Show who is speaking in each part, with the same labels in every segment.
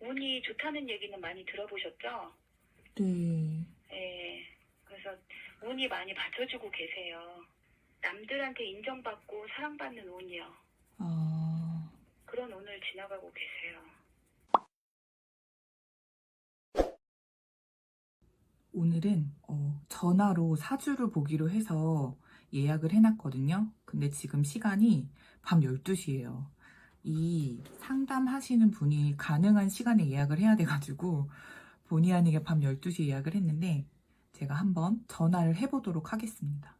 Speaker 1: 운이 좋다는 얘기는 많이 들어보셨죠?
Speaker 2: 네.
Speaker 1: 예. 그래서 운이 많이 받쳐주고 계세요. 남들한테 인정받고 사랑받는 운이요.
Speaker 2: 아,
Speaker 1: 그런 운을 지나가고 계세요.
Speaker 2: 오늘은 어, 전화로 사주를 보기로 해서 예약을 해놨거든요. 근데 지금 시간이 밤 12시예요. 이 상담하시는 분이 가능한 시간에 예약을 해야 돼가지고 본의 아니게 밤 12시에 예약을 했는데 제가 한번 전화를 해보도록 하겠습니다.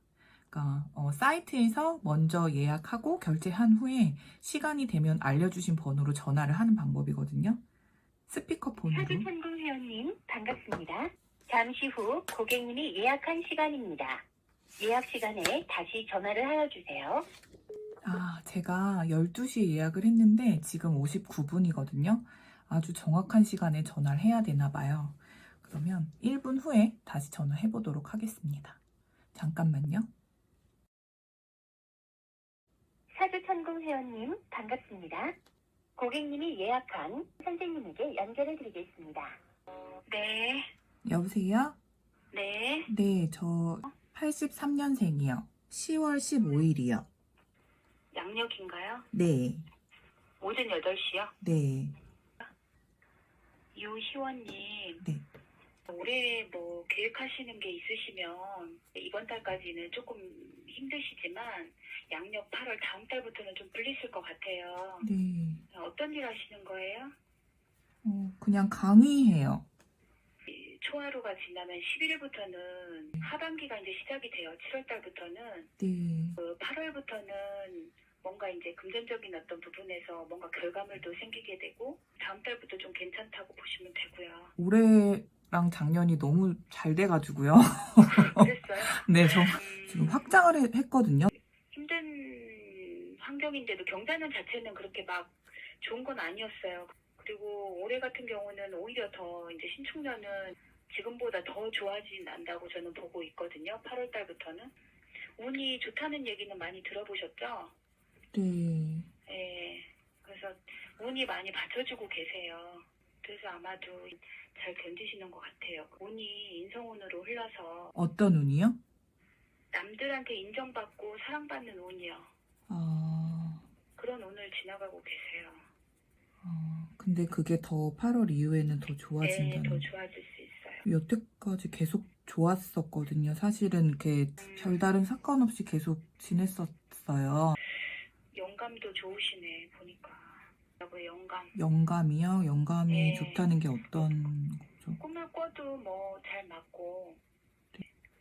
Speaker 2: 그러니까 어, 사이트에서 먼저 예약하고 결제한 후에 시간이 되면 알려주신 번호로 전화를 하는 방법이거든요. 스피커폰으로.
Speaker 1: 사주천궁 회원님 반갑습니다. 잠시 후 고객님이 예약한 시간입니다. 예약 시간에 다시 전화를 하여 주세요.
Speaker 2: 아, 제가 12시에 예약을 했는데 지금 59분이거든요. 아주 정확한 시간에 전화를 해야 되나 봐요. 그러면 1분 후에 다시 전화해 보도록 하겠습니다. 잠깐만요.
Speaker 1: 사주천궁 회원님 반갑습니다. 고객님이 예약한 선생님에게 연결해 드리겠습니다. 네,
Speaker 2: 여보세요?
Speaker 1: 네.
Speaker 2: 네, 저 83년생이요. 10월 15일이요.
Speaker 1: 양력인가요?
Speaker 2: 네,
Speaker 1: 오전 8시요?
Speaker 2: 네,
Speaker 1: 유희원님.
Speaker 2: 네.
Speaker 1: 올해 뭐 계획하시는 게 있으시면 이번 달까지는 조금 힘드시지만 양력 8월 다음 달부터는 좀 풀리실 것 같아요.
Speaker 2: 네.
Speaker 1: 어떤 일 하시는 거예요?
Speaker 2: 어, 그냥 강의해요.
Speaker 1: 이 초하루가 지나면 11일부터는 하반기가 이제 시작이 돼요. 7월 달부터는
Speaker 2: 네.
Speaker 1: 그 8월부터는 뭔가 이제 금전적인 어떤 부분에서 뭔가 결과물도 생기게 되고 다음 달부터 좀 괜찮다고 보시면 되고요.
Speaker 2: 올해랑 작년이 너무 잘 돼가지고요.
Speaker 1: 그랬어요?
Speaker 2: 네, 저
Speaker 1: 음,
Speaker 2: 지금 확장을 해- 했거든요.
Speaker 1: 힘든 환경인데도 경자년 자체는 그렇게 막 좋은 건 아니었어요. 그리고 올해 같은 경우는 오히려 더 이제 신축년은 지금보다 더 좋아진 난다고 저는 보고 있거든요. 8월 달부터는. 운이 좋다는 얘기는 많이 들어보셨죠?
Speaker 2: 네.
Speaker 1: 예. 그래서 운이 많이 받쳐주고 계세요. 그래서 아마도 잘 견디시는 것 같아요. 운이 인성운으로 흘러서
Speaker 2: 어떤 운이요?
Speaker 1: 남들한테 인정받고 사랑받는 운이요.
Speaker 2: 아,
Speaker 1: 그런 운을 지나가고 계세요.
Speaker 2: 아, 근데 그게 더 8월 이후에는 더
Speaker 1: 네,
Speaker 2: 좋아진다는.
Speaker 1: 더 좋아질 수 있어요.
Speaker 2: 여태까지 계속 좋았었거든요. 사실은 이렇게 별다른 사건 없이 계속 지냈었어요.
Speaker 1: 영감도 좋으시네, 보니까. 그 영감.
Speaker 2: 영감이요? 영감이
Speaker 1: 네.
Speaker 2: 좋다는 게 어떤 거죠?
Speaker 1: 꿈을 꿔도 뭐 잘 맞고,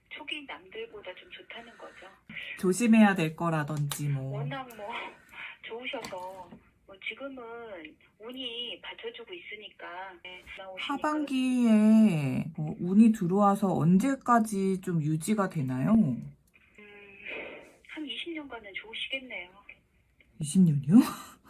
Speaker 1: 촉이 남들보다 좀 좋다는 거죠.
Speaker 2: 조심해야 될 거라든지 뭐.
Speaker 1: 워낙 뭐 좋으셔서, 뭐 지금은 운이 받쳐주고 있으니까. 네,
Speaker 2: 하반기에 뭐 운이 들어와서 언제까지 좀 유지가 되나요?
Speaker 1: 음, 한 20년간은 좋으시겠네요.
Speaker 2: 20년이요?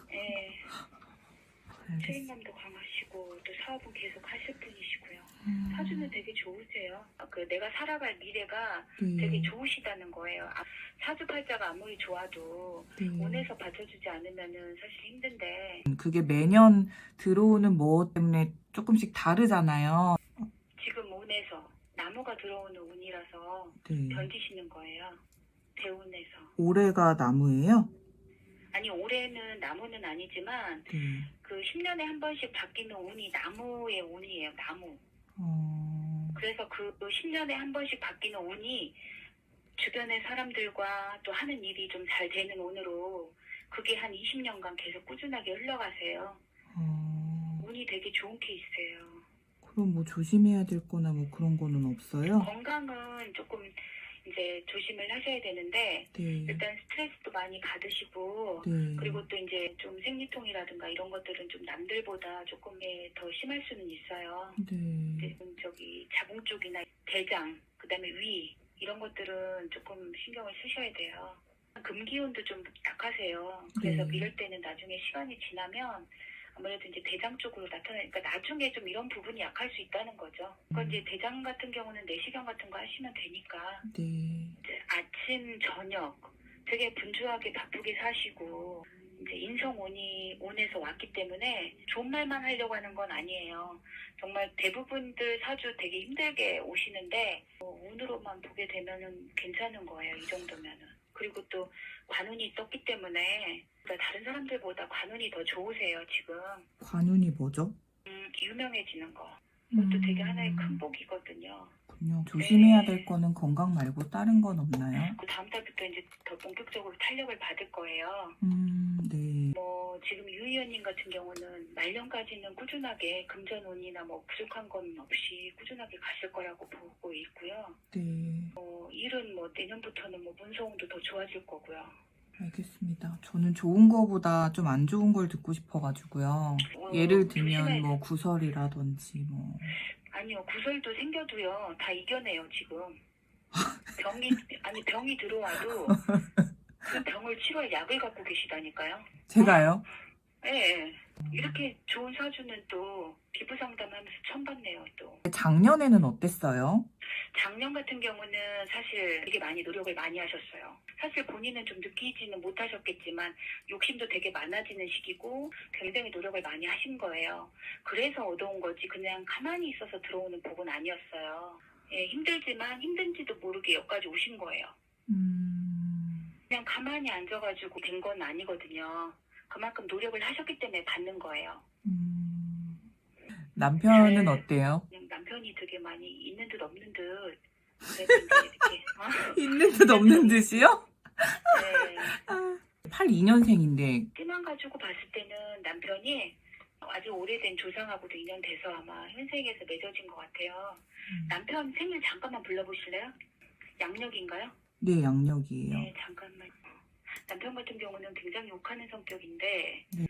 Speaker 1: 네, 책임감도 강하시고, 또 사업은 계속 하실 분이시고요.
Speaker 2: 음.
Speaker 1: 사주는 되게 좋으세요. 아, 그 내가 살아갈 미래가
Speaker 2: 네.
Speaker 1: 되게 좋으시다는 거예요. 아, 사주 팔자가 아무리 좋아도
Speaker 2: 네.
Speaker 1: 운에서 받쳐주지 않으면은 사실 힘든데
Speaker 2: 그게 매년 들어오는 뭐 때문에 조금씩 다르잖아요.
Speaker 1: 지금 운에서 나무가 들어오는 운이라서
Speaker 2: 네.
Speaker 1: 견디시는 거예요. 대운에서.
Speaker 2: 올해가 나무예요?
Speaker 1: 아니 올해는 나무는 아니지만
Speaker 2: 네.
Speaker 1: 그 10년에 한 번씩 바뀌는 운이 나무의 운이에요. 나무.
Speaker 2: 어,
Speaker 1: 그래서 그 10년에 한 번씩 바뀌는 운이 주변의 사람들과 또 하는 일이 좀 잘 되는 운으로 그게 한 20년간 계속 꾸준하게 흘러가세요.
Speaker 2: 어,
Speaker 1: 운이 되게 좋은 케이스예요.
Speaker 2: 그럼 뭐 조심해야 될 거나 뭐 그런 거는 없어요?
Speaker 1: 건강은 조금 이제 조심을 하셔야 되는데
Speaker 2: 네.
Speaker 1: 일단 스트레스도 많이 받으시고
Speaker 2: 네.
Speaker 1: 그리고 또 이제 좀 생리통이라든가 이런 것들은 좀 남들보다 조금 예, 더 심할 수는 있어요.
Speaker 2: 네.
Speaker 1: 이제 저기 자궁 쪽이나 대장, 그다음에 위 이런 것들은 조금 신경을 쓰셔야 돼요. 금기운도 좀 약하세요. 그래서
Speaker 2: 네.
Speaker 1: 이럴 때는 나중에 시간이 지나면 아무래도 이제 대장 쪽으로 나타나니까 나중에 좀 이런 부분이 약할 수 있다는 거죠. 그건 이제 대장 같은 경우는 내시경 같은 거 하시면 되니까
Speaker 2: 네.
Speaker 1: 이제 아침 저녁 되게 분주하게 바쁘게 사시고 이제 인성운이 운에서 왔기 때문에 좋은 말만 하려고 하는 건 아니에요. 정말 대부분들 사주 되게 힘들게 오시는데 뭐 운으로만 보게 되면은 괜찮은 거예요. 이 정도면은. 그리고 또 관운이 떴기 때문에 그러니까 다른 사람들보다 관운이 더 좋으세요 지금.
Speaker 2: 관운이 뭐죠?
Speaker 1: 음, 유명해지는 거. 그것도 되게 하나의 큰
Speaker 2: 음, 복이거든요. 조심해야
Speaker 1: 네.
Speaker 2: 될 거는 건강 말고 다른 건 없나요?
Speaker 1: 그 다음 달부터 이제 더 본격적으로 탄력을 받을 거예요.
Speaker 2: 음, 네.
Speaker 1: 뭐 지금 유 의원님 같은 경우는 말년까지는 꾸준하게 금전운이나 뭐 부족한 건 없이 꾸준하게 갔을 거라고 보고 있고요.
Speaker 2: 네.
Speaker 1: 뭐 일은 뭐 내년부터는 뭐 문서운도 더 좋아질 거고요.
Speaker 2: 알겠습니다. 저는 좋은 거보다 좀 안 좋은 걸 듣고 싶어가지고요.
Speaker 1: 어,
Speaker 2: 예를 들면
Speaker 1: 조심해.
Speaker 2: 뭐 구설이라든지 뭐.
Speaker 1: 아니요 구설도 생겨도요 다 이겨내요 지금. 병이 아니 병이 들어와도 그 병을 치료할 약을 갖고 계시다니까요.
Speaker 2: 제가요?
Speaker 1: 예. 네, 이렇게 좋은 사주는 또 피부 상담하면서 처음 봤네요 또.
Speaker 2: 작년에는 어땠어요?
Speaker 1: 작년 같은 경우는 사실 되게 많이 노력을 많이 하셨어요. 사실 본인은 좀 느끼지는 못하셨겠지만 욕심도 되게 많아지는 시기고 굉장히 노력을 많이 하신 거예요. 그래서 얻어온 거지 그냥 가만히 있어서 들어오는 복은 아니었어요. 예, 힘들지만 힘든지도 모르게 여기까지 오신 거예요.
Speaker 2: 음,
Speaker 1: 그냥 가만히 앉아가지고 된 건 아니거든요. 그만큼 노력을 하셨기 때문에 받는 거예요.
Speaker 2: 음. 남편은
Speaker 1: 네.
Speaker 2: 어때요?
Speaker 1: 그냥 남편이 되게 많이 있는 듯 없는 듯 그래도 이제 이렇게 어?
Speaker 2: 있는 듯 없는 듯이요?
Speaker 1: 네.
Speaker 2: 82년생인데
Speaker 1: 띠만 가지고 봤을 때는 남편이 아주 오래된 조상하고도 인연돼서 아마 현생에서 맺어진 것 같아요. 남편 생일 잠깐만 불러보실래요? 양력인가요?
Speaker 2: 네 양력이에요.
Speaker 1: 네, 잠깐만. 남편 같은 경우는 굉장히 욕하는 성격인데
Speaker 2: 네.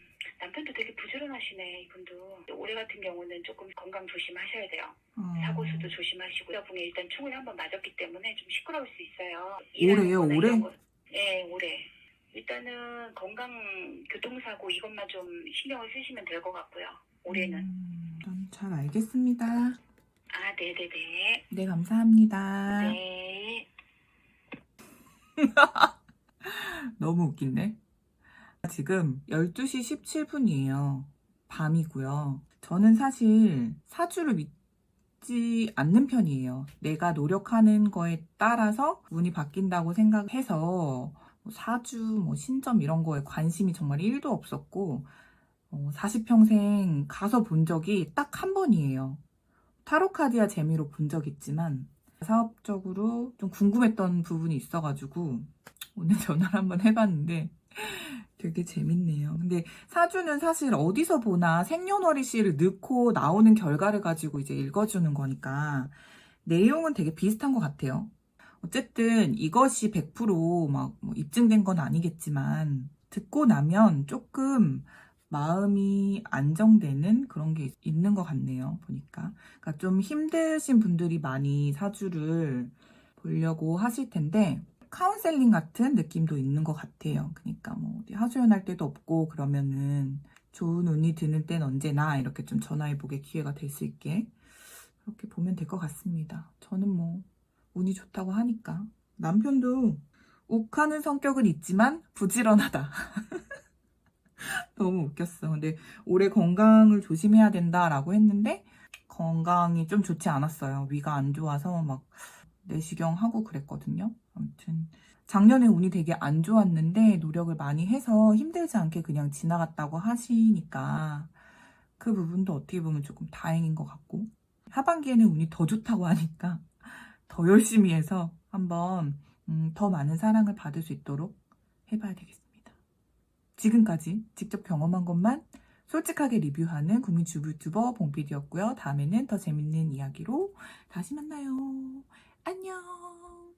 Speaker 1: 남편도 되게 부지런하시네 이분도. 올해 같은 경우는 조금 건강 조심하셔야 돼요.
Speaker 2: 어,
Speaker 1: 사고수도 조심하시고 여분에 일단 총을 한번 맞았기 때문에 좀 시끄러울 수 있어요.
Speaker 2: 올해요?
Speaker 1: 일하는 거나
Speaker 2: 올해?
Speaker 1: 이런 거. 네, 올해. 일단은 건강 교통사고 이것만 좀 신경을 쓰시면 될 것 같고요. 올해는.
Speaker 2: 음, 전잘 알겠습니다.
Speaker 1: 아, 네네네.
Speaker 2: 네 감사합니다.
Speaker 1: 네.
Speaker 2: 너무 웃긴데? 지금 12시 17분이에요. 밤이고요. 저는 사실 사주를 믿지 않는 편이에요. 내가 노력하는 거에 따라서 운이 바뀐다고 생각해서 뭐 사주, 뭐 신점 이런 거에 관심이 정말 1도 없었고 어, 40평생 가서 본 적이 딱 한 번이에요. 타로카드야 재미로 본 적 있지만 사업적으로 좀 궁금했던 부분이 있어가지고 오늘 전화를 한번 해봤는데 되게 재밌네요. 근데 사주는 사실 어디서 보나 생년월일씨를 넣고 나오는 결과를 가지고 이제 읽어주는 거니까 내용은 되게 비슷한 것 같아요. 어쨌든 이것이 100%막 뭐 입증된 건 아니겠지만 듣고 나면 조금 마음이 안정되는 그런 게 있는 것 같네요. 보니까. 그러니까 좀 힘드신 분들이 많이 사주를 보려고 하실 텐데 카운셀링 같은 느낌도 있는 것 같아요. 그러니까 뭐 어디 하소연할 때도 없고 그러면은 좋은 운이 드는 때는 언제나 이렇게 좀 전화해보게 기회가 될 수 있게 그렇게 보면 될 것 같습니다. 저는 뭐 운이 좋다고 하니까 남편도 욱하는 성격은 있지만 부지런하다. 너무 웃겼어. 근데 올해 건강을 조심해야 된다라고 했는데 건강이 좀 좋지 않았어요. 위가 안 좋아서 막 내시경 하고 그랬거든요. 아무튼 작년에 운이 되게 안 좋았는데 노력을 많이 해서 힘들지 않게 그냥 지나갔다고 하시니까 그 부분도 어떻게 보면 조금 다행인 것 같고 하반기에는 운이 더 좋다고 하니까 더 열심히 해서 한번 음, 더 많은 사랑을 받을 수 있도록 해봐야 되겠습니다. 지금까지 직접 경험한 것만 솔직하게 리뷰하는 국민 주부 유튜버 봉PD였고요. 다음에는 더 재밌는 이야기로 다시 만나요. 안녕.